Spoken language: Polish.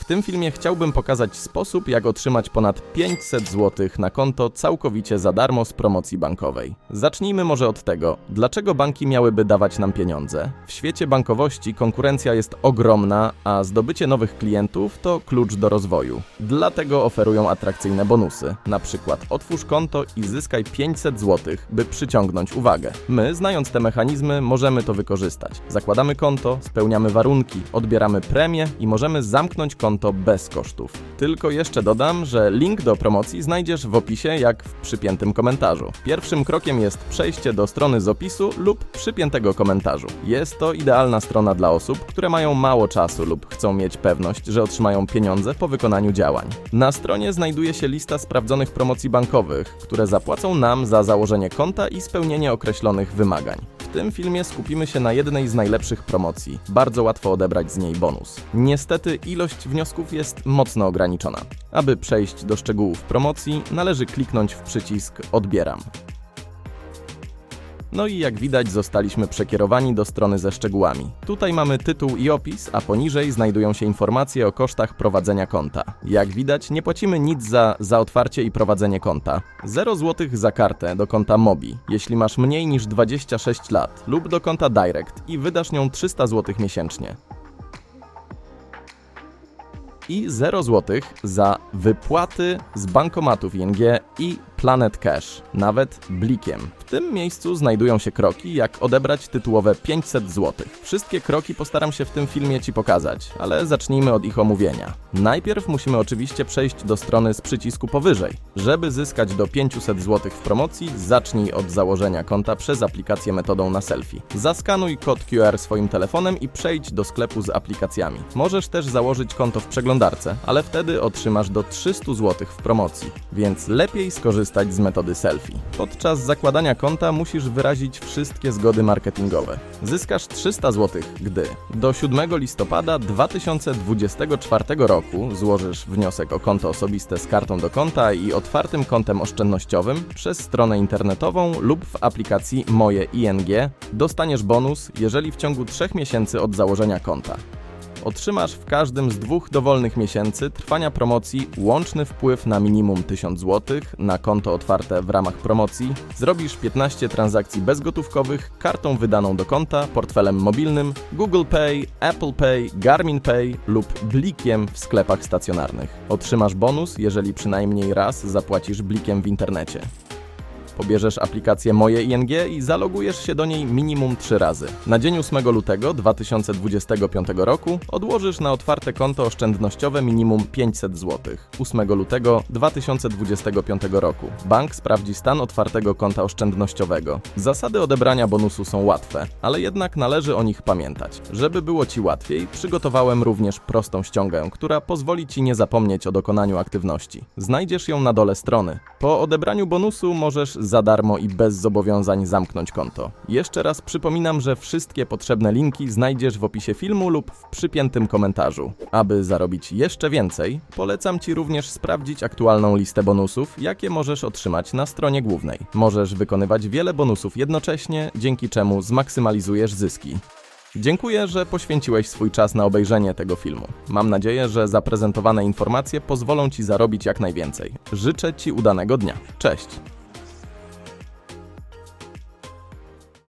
W tym filmie chciałbym pokazać sposób, jak otrzymać ponad 500 zł na konto całkowicie za darmo z promocji bankowej. Zacznijmy może od tego, dlaczego banki miałyby dawać nam pieniądze? W świecie bankowości konkurencja jest ogromna, a zdobycie nowych klientów to klucz do rozwoju. Dlatego oferują atrakcyjne bonusy. Na przykład otwórz konto i zyskaj 500 zł, by przyciągnąć uwagę. My, znając te mechanizmy, możemy to wykorzystać. Zakładamy konto, spełniamy warunki, odbieramy premię i możemy zamknąć konto bez kosztów. Tylko jeszcze dodam, że link do promocji znajdziesz w opisie, jak w przypiętym komentarzu. Pierwszym krokiem jest przejście do strony z opisu lub przypiętego komentarzu. Jest to idealna strona dla osób, które mają mało czasu lub chcą mieć pewność, że otrzymają pieniądze po wykonaniu działań. Na stronie znajduje się lista sprawdzonych promocji bankowych, które zapłacą nam za założenie konta i spełnienie określonych wymagań. Tym filmie skupimy się na jednej z najlepszych promocji. Bardzo łatwo odebrać z niej bonus. Niestety ilość wniosków jest mocno ograniczona. Aby przejść do szczegółów promocji, należy kliknąć w przycisk Odbieram. No i jak widać zostaliśmy przekierowani do strony ze szczegółami. Tutaj mamy tytuł i opis, a poniżej znajdują się informacje o kosztach prowadzenia konta. Jak widać nie płacimy nic za, za otwarcie i prowadzenie konta. 0 zł za kartę do konta Mobi, jeśli masz mniej niż 26 lat lub do konta Direct i wydasz nią 300 zł miesięcznie i 0 zł za wypłaty z bankomatów ING i Planet Cash, nawet blikiem. W tym miejscu znajdują się kroki, jak odebrać tytułowe 500 zł. Wszystkie kroki postaram się w tym filmie Ci pokazać, ale zacznijmy od ich omówienia. Najpierw musimy oczywiście przejść do strony z przycisku powyżej. Żeby zyskać do 500 zł w promocji, zacznij od założenia konta przez aplikację metodą na selfie. Zaskanuj kod QR swoim telefonem i przejdź do sklepu z aplikacjami. Możesz też założyć konto w przeglądarce, ale wtedy otrzymasz do 300 zł w promocji, więc lepiej skorzystać z metody selfie. Podczas zakładania konta musisz wyrazić wszystkie zgody marketingowe. Zyskasz 300 zł, gdy do 7 listopada 2024 roku złożysz wniosek o konto osobiste z kartą do konta i otwartym kontem oszczędnościowym przez stronę internetową lub w aplikacji Moje ING. Dostaniesz bonus, jeżeli w ciągu 3 miesięcy od założenia konta otrzymasz w każdym z dwóch dowolnych miesięcy trwania promocji łączny wpływ na minimum 1000 zł na konto otwarte w ramach promocji, zrobisz 15 transakcji bezgotówkowych kartą wydaną do konta, portfelem mobilnym, Google Pay, Apple Pay, Garmin Pay lub blikiem w sklepach stacjonarnych. Otrzymasz bonus, jeżeli przynajmniej raz zapłacisz blikiem w internecie. Pobierzesz aplikację Moje ING i zalogujesz się do niej minimum 3 razy. Na dzień 8 lutego 2025 roku odłożysz na otwarte konto oszczędnościowe minimum 500 zł. 8 lutego 2025 roku. Bank sprawdzi stan otwartego konta oszczędnościowego. Zasady odebrania bonusu są łatwe, ale jednak należy o nich pamiętać. Żeby było Ci łatwiej, przygotowałem również prostą ściągę, która pozwoli Ci nie zapomnieć o dokonaniu aktywności. Znajdziesz ją na dole strony. Po odebraniu bonusu możesz za darmo i bez zobowiązań zamknąć konto. Jeszcze raz przypominam, że wszystkie potrzebne linki znajdziesz w opisie filmu lub w przypiętym komentarzu. Aby zarobić jeszcze więcej, polecam Ci również sprawdzić aktualną listę bonusów, jakie możesz otrzymać na stronie głównej. Możesz wykonywać wiele bonusów jednocześnie, dzięki czemu zmaksymalizujesz zyski. Dziękuję, że poświęciłeś swój czas na obejrzenie tego filmu. Mam nadzieję, że zaprezentowane informacje pozwolą Ci zarobić jak najwięcej. Życzę Ci udanego dnia. Cześć!